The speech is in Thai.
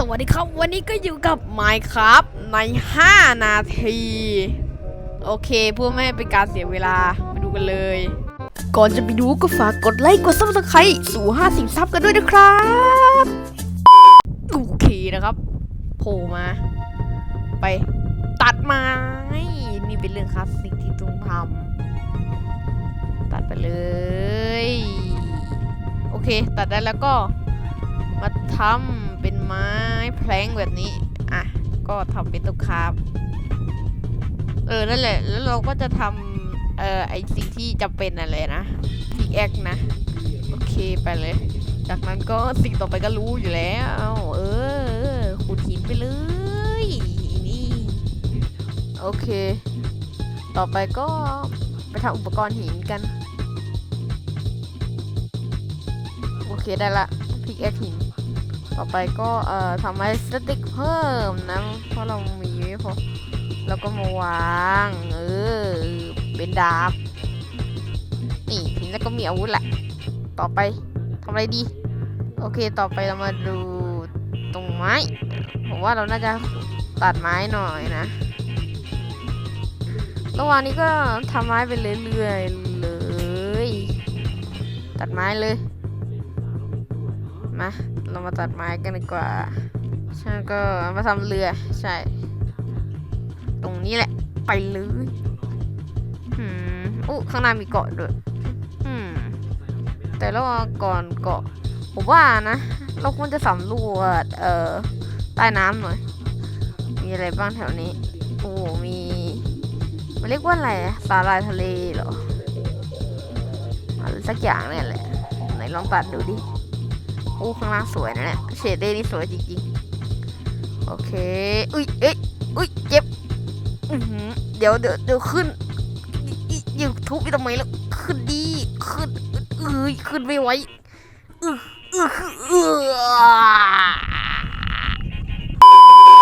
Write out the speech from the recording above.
สวัสดีครับ วันนี้ก็อยู่กับ Minecraft ใน 5 นาที โอเคเพื่อไม่ให้เป็นการเสียเวลามาดูกันเลย ก่อนจะไปดูก็ฝากกดไลค์กดซับสไครต์สู่5สิ่งซับกันด้วยนะครับ โอเคนะครับโผล่มา ไปตัดไม้นี่เป็นเรื่องคลาสสิกที่ต้องทำตัดไปเลย โอเค ตัดได้แล้วก็มาทำเป็นไม้ งแบบนี้ อะ ก็ทำเป็นตุ๊กคาบเออ นั่นแหละ แล้วเราก็จะทำเอ่อ ไอสิ่งที่จำเป็นอะไรนะพิกแอคนะ โอเคไปเลย จากนั้นก็สิ่งต่อไปก็รู้อยู่แล้ว เออขุดหินไปเลย นี่ โอเค ต่อไปก็ไปทำอุปกรณ์หินกัน โอเคได้ละพิกแอคหิน ต่อไปก็เอ่อทำไม้สติ๊กเพิ่มนะเพราะเรามีไม่พอแล้วก็มาวางเออเป็นดาบนี่ทีนี้ก็มีอาวุธแหละ ต่อไปทำอะไรดี โอเคต่อไปเรามาดูตรงไม้ผมว่าเราน่าจะตัดไม้หน่อยนะระหว่างนี้ก็ทำไม้ไปเรื่อยๆเลย ตัดไม้เลยมา เรามาตัดไม้กันดีกว่าฉันก็มาทำเรือ ใช่ ตรงนี้แหละ ไปเลยอืมอู้ข้างหน้ามีเกาะด้วย อืม แต่แล้วก่อนเกาะ ผมว่านะ เราควรจะสำรวจ เอ่อ ใต้น้ำหน่อย มีอะไรบ้างแถวนี้ โอ้ มีมันเรียกว่าอะไรสาหร่ายทะเลเหรอ อะไรสักอย่างเนี่ยแหละ ไหนลองตัดดูดิ โอ้ข้างล่างสวยนะเนี่ยเชดเด้นี่สวยจริงๆ โอเค อุ้ยเอ้ยอุ้ยเจ็บเดี๋ยวเดี๋ยวเดี๋ยวขึ้นอยู่ทุบไปทำไมแล้วขึ้นดีขึ้นเอ้ยขึ้นไม่ไหวอืออือเออ